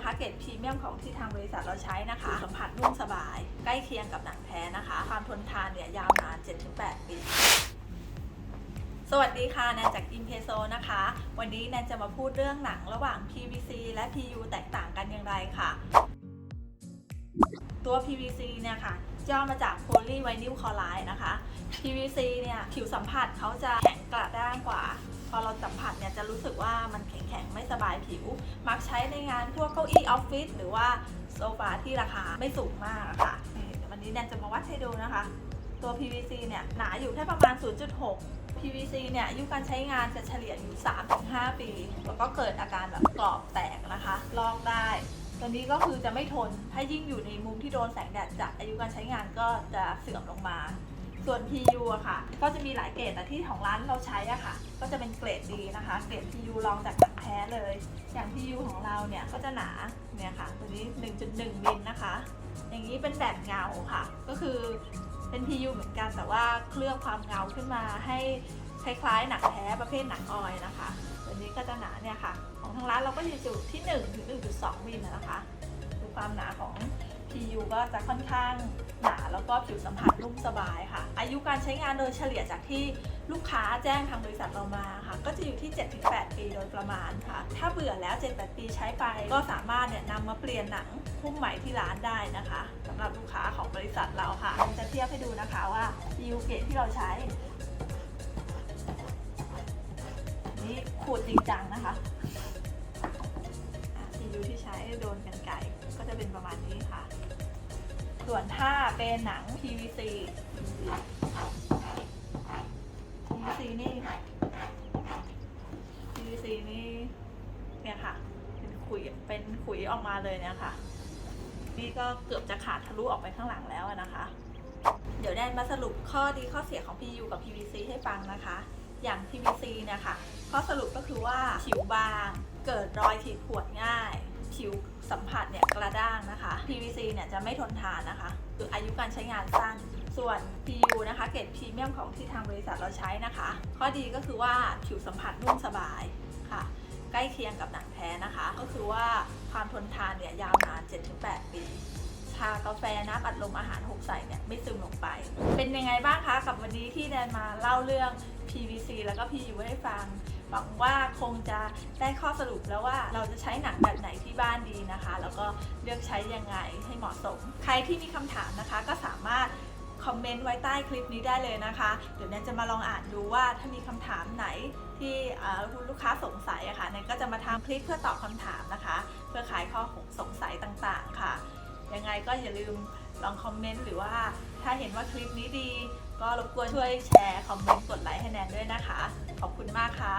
นะคะเกรดพรีเมียมของที่ทางบริษัทเราใช้นะคะสัมผัสนุ่มสบาย ใกล้เคียงกับหนังแท้นะคะ ความทนทานเนี่ยยาวนาน 7-8 ปีสวัสดีค่ะแนนจาก i m p e s o นะคะ วันนี้แนนจะมาพูดเรื่องหนังระหว่าง PVC และ PU แตกต่างกันอย่างไรค่ะ ตัว PVC เนี่ยค่ะย่อมาจาก Polyvinyl Chloride นะคะ PVC เนี่ยผิวสัมผัสเขาจะแข็งกระด้างกว่า พอเราสัมผัสเนี่ยจะรู้สึกว่ามันแข็งๆ ไม่สบายผิว มักใช้ในงานพวกเก้าอี้ออฟฟิศหรือว่าโซฟาที่ราคาไม่สูงมากอะค่ะ วันนี้แนนจะมาวัดให้ดูนะคะ ตัว PVC เนี่ยหนาอยู่แค่ประมาณ 0.6 PVC เนี่ยอายุการใช้งานจะเฉลี่ยอยู่ 3-5 ปี แล้วก็เกิดอาการแบบกรอบแตกนะคะ ลอกได้ตัวนี้ก็คือจะไม่ทน ถ้ายิ่งอยู่ในมุมที่โดนแสงแดดจัดอายุการใช้งานก็จะเสื่อมลงมา ส่วน PU อะค่ะ ก็จะมีหลายเกรดแต่ที่ของร้านเราใช้อะค่ะ ก็จะเป็นเกรดดีนะคะ เกรด PU รองจากหนังแท้เลย อย่าง PU ของเราเนี่ยก็จะหนา เนี่ยค่ะ ตัวนี้ 1.1มิลนะคะ อย่างนี้เป็นแบบเงาค่ะ ก็คือเป็น PU เหมือนกันแต่ว่าเคลือบความเงาขึ้นมาให้คล้ายๆหนังแท้ประเภทหนังออยนะคะ ตัวนี้ก็จะหนาเนี่ยค่ะ ของทางร้านเราก็อยู่ที่1ถึง1.2มิลนะคะ คือความหนาของ PU ก็จะค่อนข้างหนาแล้วก็ผิวสัมผัสนุ่มสบายค่ะ อายุการใช้งานโดยเฉลี่ยจากที่ลูกค้าแจ้งทางบริษัทเรามาค่ะ ก็จะอยู่ที่ 7-8 ปีโดยประมาณค่ะ ถ้าเบื่อแล้ว 7-8 ปีใช้ไป ก็สามารถเนี่ยนำมาเปลี่ยนหนังหุ้มใหม่ที่ร้านได้นะคะสำหรับลูกค้าของบริษัทเราค่ะจะเทียบให้ดูนะคะว่า PU เกรดที่เราใช้นี่ขูดจริงจังนะคะ อะ PU ที่ใช้โดนกันไก่ก็จะเป็นประมาณนี้ค่ะ ส่วนถ้าเป็นหนัง PVC PVC นี่ PVC นี่เนี่ยค่ะ เป็นขุยเป็นขุยออกมาเลยเนี่ยค่ะ นี่ก็เกือบจะขาดทะลุออกไปข้างหลังแล้วนะคะ เดี๋ยวแนนมาสรุปข้อดีข้อเสียของ PU กับ PVC ให้ฟังนะคะ อย่าง PVC เนี่ยค่ะข้อสรุปก็คือว่าผิวบางเกิดรอยขีดข่วนง่าย ผิวสัมผัสเนี่ยกระด้างนะคะ PVC เนี่ยจะไม่ทนทานนะคะคืออายุการใช้งานสั้น ส่วน PU นะคะเกรดพรีเมียมของที่ทางบริษัทเราใช้นะคะ ข้อดีก็คือว่าผิวสัมผัสนุ่มสบายค่ะ ใกล้เคียงกับหนังแท้นะคะ ก็คือว่าความทนทานเนี่ยยาวนาน 7-8 ปี ชากาแฟน้ำอัดลมอาหารหกใส่เนี่ยไม่ซึมลงไป เป็นยังไงบ้างคะกับวันนี้ที่แนนมาเล่าเรื่อง PVC แล้วก็ PU ให้ฟังหวังว่าคงจะได้ข้อสรุปแล้วว่าเราจะใช้หนังแบบไหนที่บ้านดีนะคะ แล้วก็เลือกใช้ยังไงให้เหมาะสม ใครที่มีคำถามนะคะก็สามารถคอมเมนต์ไว้ใต้คลิปนี้ได้เลยนะคะ เดี๋ยวแนนจะมาลองอ่านดูว่าถ้ามีคำถามไหนที่คุณลูกค้าสงสัยอะค่ะแนนก็จะมาทำคลิปเพื่อตอบคำถามนะคะ เพื่อขายข้อสงสัยต่างๆค่ะ ยังไงก็อย่าลืมลองคอมเมนต์หรือว่าถ้าเห็นว่าคลิปนี้ดี ก็รบกวนช่วยแชร์คอมเมนต์กดไลค์ให้แนนด้วยนะคะ ขอบคุณมากค่ะ